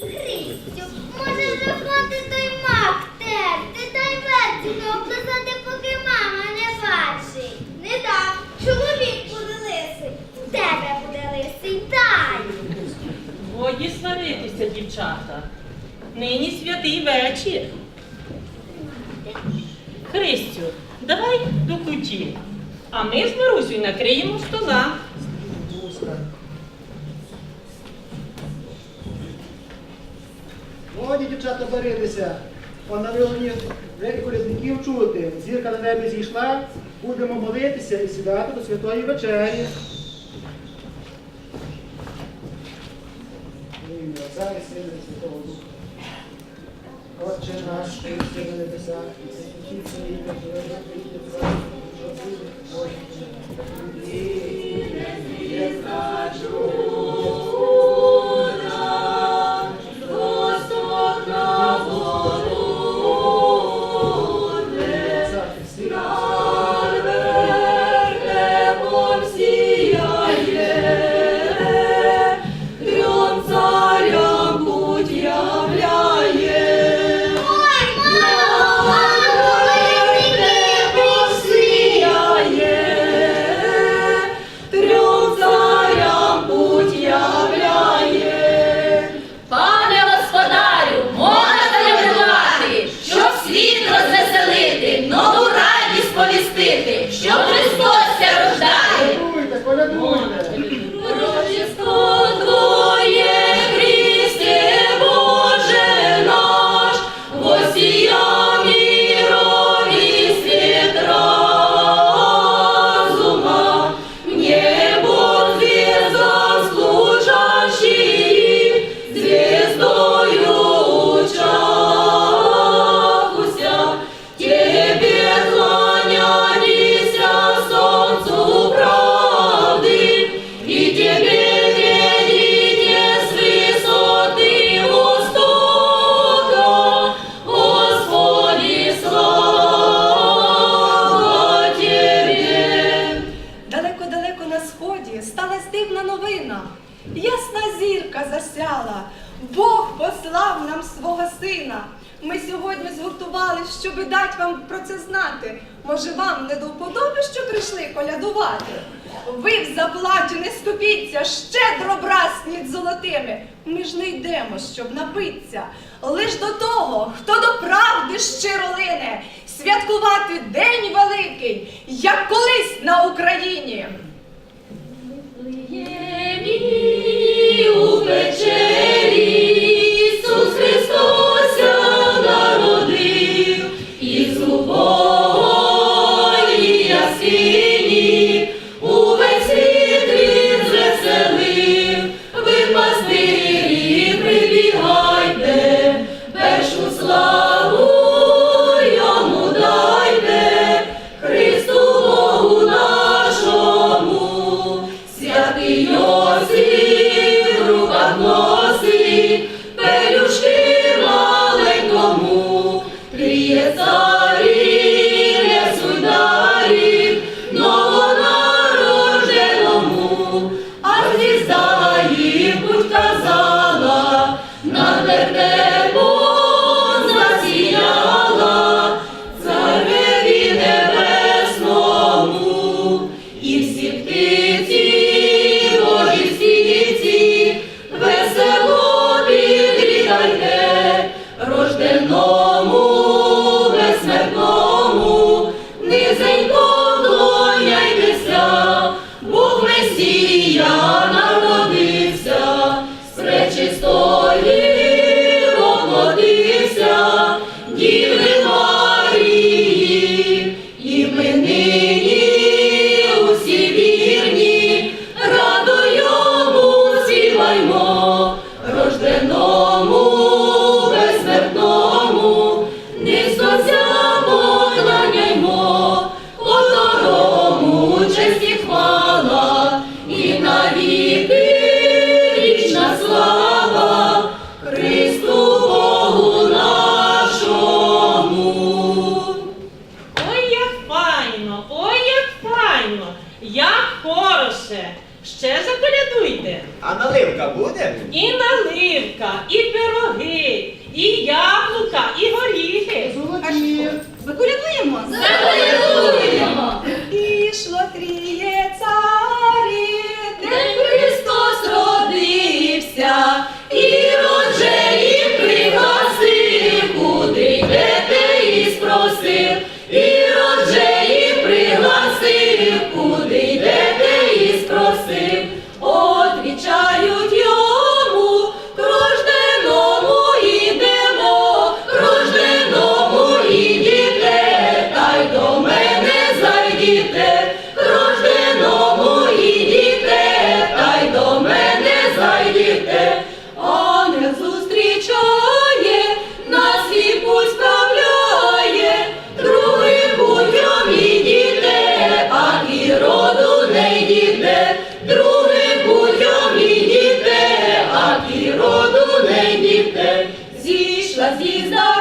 Христю, може вже хватить той мак терти, та й верці не облизати, поки мама не бачить. Не дам, чоловік буде лисий, у тебе буде лисий, дай. Годі сваритися, дівчата. Нині святий вечір. Христю, давай до куті. А ми з Марусею накриємо стола. Годі, дівчата, на вигоні великих колісників чути. Зірка на небі зійшла, будемо молитися і сідати до святої вечері. Сина і Святого Духа. Отче наш, єси на небесах, і святиться ім'я Твоє, прийде царство, дивна новина. Ясна зірка засяла. Бог послав нам свого сина. Ми сьогодні згуртувались, щоби дати вам про це знати. Може, вам не до вподоби, що прийшли колядувати? Ви в заплаті не скупіться, щедро брасніть золотими. Ми ж не йдемо, щоб напитися. Лиш до того, хто до правди щиро лине, святкувати день великий, як колись на Україні. Ще заколядуйте. А наливка буде? І наливка, і пироги, і яблука, і горіхи. Заколядуємо? Заколядуємо! he's the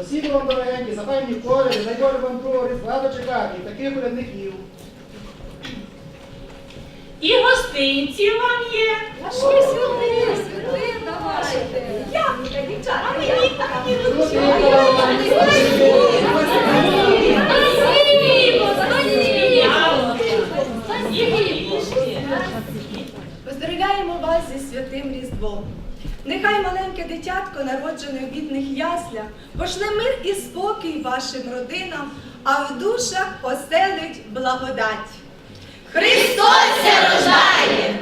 Спасибі вам, дорогенькі, за певні кори, за Йори Вантори, багато чекати, таких урядників. І гостинці вам є. Нашли сюди, світлина ваша. Як ви, дівчата? дитятко, народжене в бідних яслях, пошле мир і спокій вашим родинам, а в душах поселить благодать. Христос рождає!